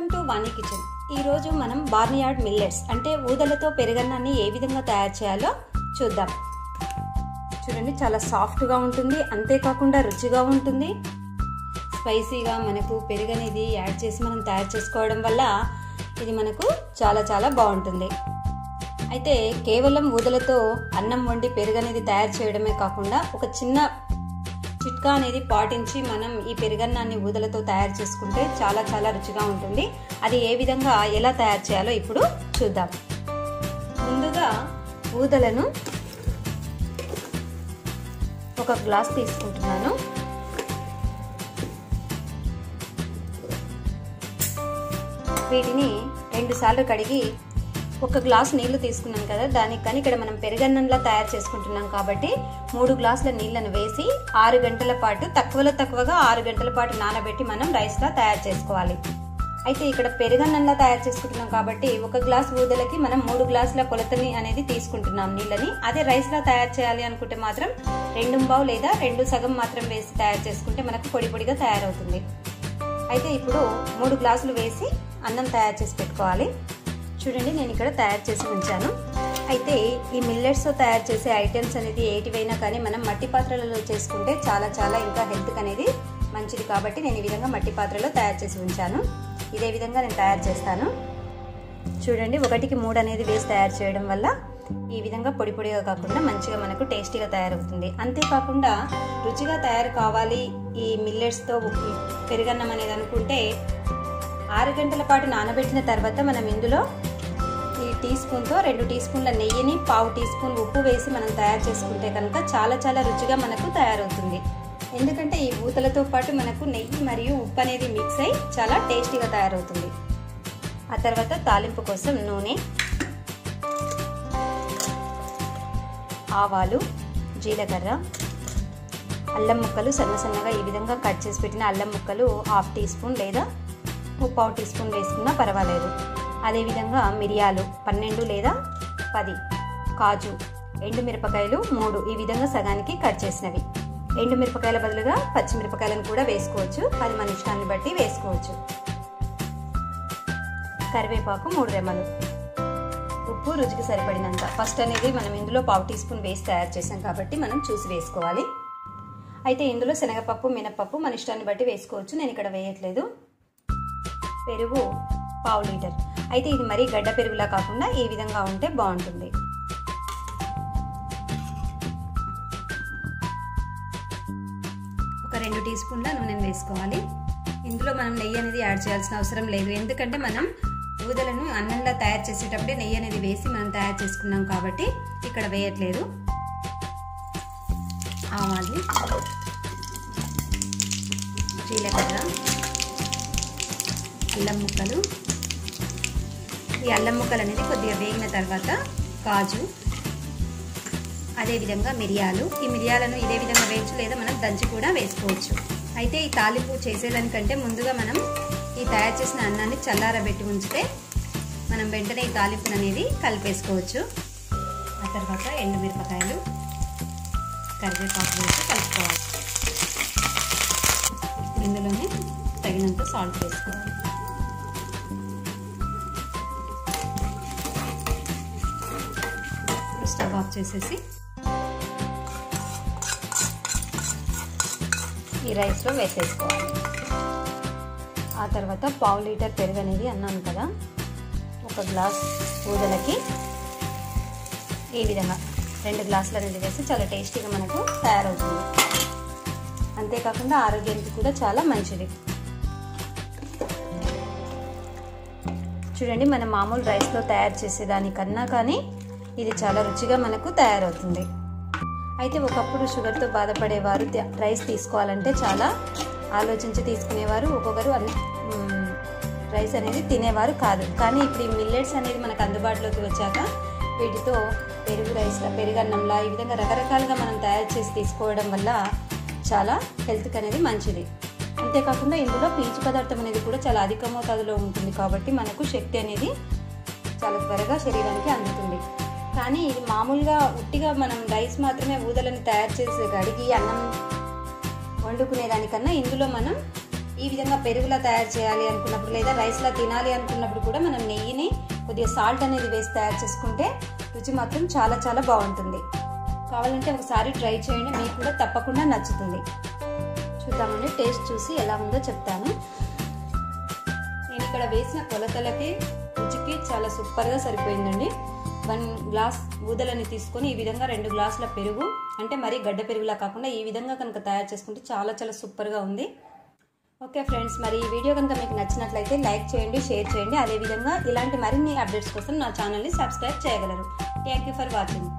Welcome to Vani kitchen ఈరోజు మనం barnyard millets అంటే ఊదలతో పెరుగన్నాన్ని ఏ విధంగా తయారు చేయాలో చూద్దాం. చూడండి చాలా సాఫ్ట్గా ఉంటుంది అంతేకాకుండా రుచిగా ఉంటుంది. స్పైసీగా మనకు పెరుగు అనేది యాడ్ చేసి మనం తయారు చేసుకోవడం వల్ల ఇది మనకు చాలా చాలా బాగుంటుంది. అయితే కేవలం ఊదలతో అన్నం వండి పెరుగు అనేది తయారు చేయడమే కాకుండా ఒక చిన్న చిట్కా అనేది పాటించి మనం ఈ పెరుగన్నాన్ని ఊదలతో తయారు చేసుకుంటే చాలా చాలా రుచిగా ఉంటుంది. అది ఏ విధంగా ఎలా తయారు చేయాలో ఇప్పుడు చూద్దాం. ముందుగా ఊదలను ఒక గ్లాస్ తీసుకుంటున్నాను. వీటిని రెండుసార్లు కడిగి ఒక గ్లాస్ నీళ్ళు తీసుకున్నాం కదా దానికి కానీ ఇక్కడ మనం పెరుగన్నంలా తయారు చేసుకుంటున్నాం కాబట్టి మూడు గ్లాసుల నీళ్ళను వేసి ఆరు గంటల పాటు తక్కువలో తక్కువగా ఆరు గంటల పాటు నానబెట్టి మనం రైస్లా తయారు చేసుకోవాలి. అయితే ఇక్కడ పెరుగన్నంలా తయారు చేసుకుంటున్నాం కాబట్టి ఒక గ్లాస్ ఊదలకి మనం మూడు గ్లాసుల కొలతని అనేది తీసుకుంటున్నాం నీళ్ళని. అదే రైస్లా తయారు చేయాలి అనుకుంటే మాత్రం రెండు బావు లేదా రెండు సగం మాత్రం వేసి తయారు చేసుకుంటే మనకు పొడి పొడిగా తయారవుతుంది. అయితే ఇప్పుడు మూడు గ్లాసులు వేసి అన్నం తయారు చేసి పెట్టుకోవాలి. చూడండి నేను ఇక్కడ తయారు చేసి ఉంచాను. అయితే ఈ మిల్లెట్స్తో తయారు చేసే ఐటమ్స్ అనేది ఏటివైనా కానీ మనం మట్టి పాత్రలలో చేసుకుంటే చాలా చాలా ఇంకా హెల్త్కి అనేది మంచిది కాబట్టి నేను ఈ విధంగా మట్టి పాత్రలో తయారు చేసి ఉంచాను. ఇదే విధంగా నేను తయారు చేస్తాను. చూడండి ఒకటికి మూడు అనేది వేసి తయారు చేయడం వల్ల ఈ విధంగా పొడి పొడిగా కాకుండా మంచిగా మనకు టేస్టీగా తయారవుతుంది. అంతేకాకుండా రుచిగా తయారు కావాలి ఈ మిల్లెట్స్తో పెరుగన్నం అనేది అనుకుంటే ఆరు గంటల పాటు నానబెట్టిన తర్వాత మనం ఇందులో టీ స్పూన్తో రెండు టీ స్పూన్ల నెయ్యిని పావు టీ స్పూన్ ఉప్పు వేసి మనం తయారు చేసుకుంటే కనుక చాలా చాలా రుచిగా మనకు తయారవుతుంది. ఎందుకంటే ఈ ఊతలతో పాటు మనకు నెయ్యి మరియు ఉప్పు అనేది మిక్స్ అయి చాలా టేస్టీగా తయారవుతుంది. ఆ తర్వాత తాలింపు కోసం నూనె ఆవాలు జీలకర్ర అల్లం ముక్కలు సన్న సన్నగా ఈ విధంగా కట్ చేసి పెట్టిన అల్లం ముక్కలు హాఫ్ టీ స్పూన్ లేదా పావు టీ స్పూన్ వేసుకున్నా పర్వాలేదు. అదేవిధంగా మిరియాలు పన్నెండు లేదా పది. కాజు ఎండు మిరపకాయలు మూడు. ఈ విధంగా సగానికి కట్ చేసినవి. ఎండు మిరపకాయల బదులుగా పచ్చిమిరపకాయలను కూడా వేసుకోవచ్చు. అది మన ఇష్టాన్ని బట్టి వేసుకోవచ్చు. కరివేపాకు మూడు రెమ్మలు. ఉప్పు రుచికి సరిపడినంత. ఫస్ట్ అనేది మనం ఇందులో పావు టీ స్పూన్ వేసి తయారు చేసాం కాబట్టి మనం చూసి వేసుకోవాలి. అయితే ఇందులో శనగపప్పు మినపప్పు మన ఇష్టాన్ని బట్టి వేసుకోవచ్చు. నేను ఇక్కడ వేయట్లేదు. పెరుగు పావు లీటర్ అయితే ఇది మరీ గడ్డ పెరుగులా కాకుండా ఈ విధంగా ఉంటే బాగుంటుంది. ఒక రెండు టీ స్పూన్ల నూనెను వేసుకోవాలి. ఇందులో మనం నెయ్యి అనేది యాడ్ చేయాల్సిన అవసరం లేదు. ఎందుకంటే మనం ఊదలను అన్నంలో తయారు చేసేటప్పుడే నెయ్యి అనేది వేసి మనం తయారు చేసుకున్నాం కాబట్టి ఇక్కడ వేయట్లేదు. ఆవాలు జీలకర్ర అల్లం ముక్కలు ఈ అల్లం ముక్కలు అనేది కొద్దిగా వేగిన తర్వాత కాజు అదేవిధంగా మిరియాలు. ఈ మిరియాలను ఇదే విధంగా వేయచ్చు లేదా మనం దంచి కూడా వేసుకోవచ్చు. అయితే ఈ తాలింపు చేసేదానికంటే ముందుగా మనం ఈ తయారు చేసిన అన్నాన్ని చల్లారబెట్టి ఉంచితే మనం వెంటనే ఈ తాలింపును అనేది కలిపేసుకోవచ్చు. ఆ తర్వాత ఎండుమిరపకాయలు కరివేపాకు వేసి కలుపుకోవాలి. ఇందులోనే తగినంత సాల్ట్ వేసుకోవాలి. స్టవ్ ఆఫ్ చేసేసి ఈ రైస్లో వేసేసుకోవాలి. ఆ తర్వాత పావు లీటర్ పెరుగు అనేది అన్నాను కదా ఒక గ్లాస్ ఊదలకి ఈ విధంగా రెండు గ్లాసులు అనేది వేసి చాలా టేస్టీగా మనకు తయారవుతుంది. అంతేకాకుండా ఆరోగ్యానికి కూడా చాలా మంచిది. చూడండి మనం మామూలు రైస్లో తయారు చేసేదానికన్నా కానీ ఇది చాలా రుచిగా మనకు తయారవుతుంది. అయితే ఒకప్పుడు షుగర్తో బాధపడేవారు రైస్ తీసుకోవాలంటే చాలా ఆలోచించి తీసుకునేవారు. ఒక్కొక్కరు రైస్ అనేది తినేవారు కాదు. కానీ ఇప్పుడు ఈ మిల్లెట్స్ అనేది మనకు అందుబాటులోకి వచ్చాక వీటితో పెరుగు రైస్లా పెరుగన్నంలా ఈ విధంగా రకరకాలుగా మనం తయారు చేసి తీసుకోవడం వల్ల చాలా హెల్త్కి అనేది మంచిది. అంతేకాకుండా ఇందులో పీచు పదార్థం అనేది కూడా చాలా అధిక మోతాదులో ఉంటుంది కాబట్టి మనకు శక్తి అనేది చాలా త్వరగా శరీరానికి అందుతుంది. కానీ ఇది మామూలుగా ఉట్టిగా మనం రైస్ మాత్రమే ఊదలను తయారు చేసి కడిగి అన్నం వండుకునే దానికన్నా ఇందులో మనం ఈ విధంగా పెరుగులా తయారు చేయాలి అనుకున్నప్పుడు లేదా రైస్లా తినాలి అనుకున్నప్పుడు కూడా మనం నెయ్యిని కొద్దిగా సాల్ట్ అనేది వేసి తయారు చేసుకుంటే రుచి మాత్రం చాలా చాలా బాగుంటుంది. కావాలంటే ఒకసారి ట్రై చేయండి మీకు కూడా తప్పకుండా నచ్చుతుంది. చూద్దామండి టేస్ట్ చూసి ఎలా ఉందో చెప్తాను. నేను ఇక్కడ వేసిన కొలతలకి రుచికి చాలా సూపర్గా సరిపోయిందండి. వన్ గ్లాస్ ఊదలని తీసుకొని ఈ విధంగా రెండు గ్లాసుల పెరుగు అంటే మరీ గడ్డ పెరుగులా కాకుండా ఈ విధంగా కనుక తయారు చేసుకుంటే చాలా చాలా సూపర్గా ఉంది. ఓకే ఫ్రెండ్స్ మరి ఈ వీడియో కనుక మీకు నచ్చినట్లయితే లైక్ చేయండి షేర్ చేయండి. అదేవిధంగా ఇలాంటి మరిన్ని అప్డేట్స్ కోసం నా ఛానల్ని సబ్స్క్రైబ్ చేయగలరు. Thank you for watching.